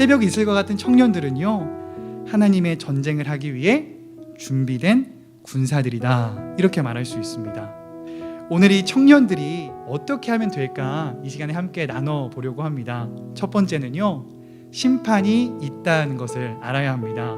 새벽 이슬과 같은 청년들은요 하나님의 전쟁을 하기 위해 준비된 군사들이다 이렇게 말할 수 있습니다. 오늘 이 청년들이 어떻게 하면 될까 이 시간에 함께 나눠 보려고 합니다. 첫 번째는요 심판이 있다는 것을 알아야 합니다.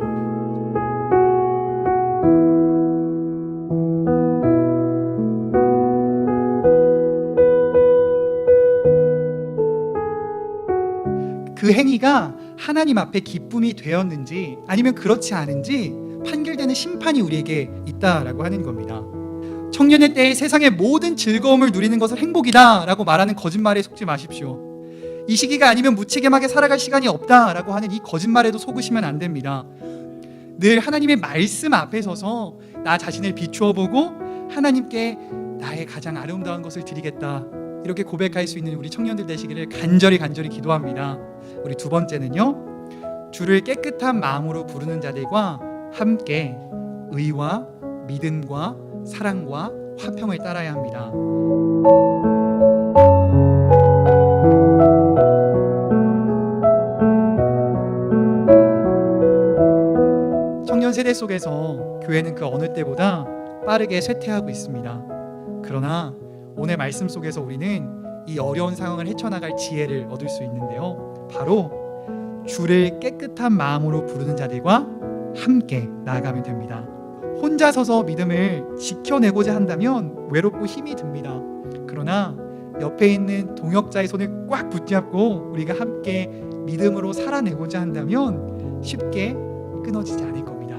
그 행위가 하나님 앞에 기쁨이 되었는지 아니면 그렇지 않은지 판결되는 심판이 우리에게 있다라고 하는 겁니다. 청년의 때에 세상의 모든 즐거움을 누리는 것을 행복이다라고 말하는 거짓말에 속지 마십시오. 이 시기가 아니면 무책임하게 살아갈 시간이 없다라고 하는 이 거짓말에도 속으시면 안 됩니다. 늘 하나님의 말씀 앞에 서서 나 자신을 비추어 보고 하나님께 나의 가장 아름다운 것을 드리겠다. 이렇게 고백할 수 있는 우리 청년들 되시기를 간절히 간절히 기도합니다. 우리 두 번째는요. 주를 깨끗한 마음으로 부르는 자들과 함께 의와 믿음과 사랑과 화평을 따라야 합니다. 청년 세대 속에서 교회는 그 어느 때보다 빠르게 쇠퇴하고 있습니다. 그러나 오늘 말씀 속에서 우리는 이 어려운 상황을 헤쳐나갈 지혜를 얻을 수 있는데요. 바로 주를 깨끗한 마음으로 부르는 자들과 함께 나아가면 됩니다. 혼자 서서 믿음을 지켜내고자 한다면 외롭고 힘이 듭니다. 그러나 옆에 있는 동역자의 손을 꽉 붙잡고 우리가 함께 믿음으로 살아내고자 한다면 쉽게 끊어지지 않을 겁니다.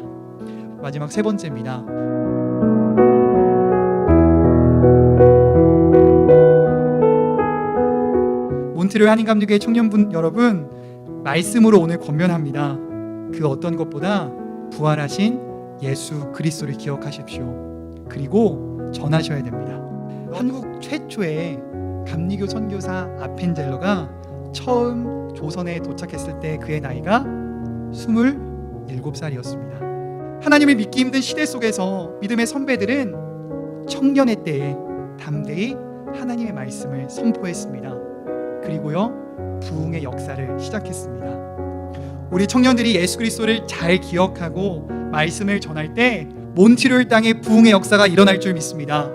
마지막 세 번째입니다. 몬트리올 한인감리교회 청년분 여러분 말씀으로 오늘 권면합니다. 그 어떤 것보다 부활하신 예수 그리스도를 기억하십시오. 그리고 전하셔야 됩니다. 한국 최초의 감리교 선교사 아펜젤러가 처음 조선에 도착했을 때 그의 나이가 27살이었습니다. 하나님을 믿기 힘든 시대 속에서 믿음의 선배들은 청년의 때에 담대히 하나님의 말씀을 선포했습니다. 그리고요 부흥의 역사를 시작했습니다. 우리 청년들이 예수 그리스도를 잘 기억하고 말씀을 전할 때 몬트리올 땅에 부흥의 역사가 일어날 줄 믿습니다.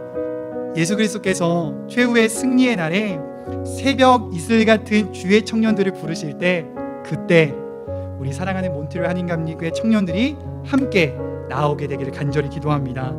예수 그리스도께서 최후의 승리의 날에 새벽 이슬 같은 주의 청년들을 부르실 때 그때 우리 사랑하는 몬트리올 한인감리교회 청년들이 함께 나오게 되기를 간절히 기도합니다.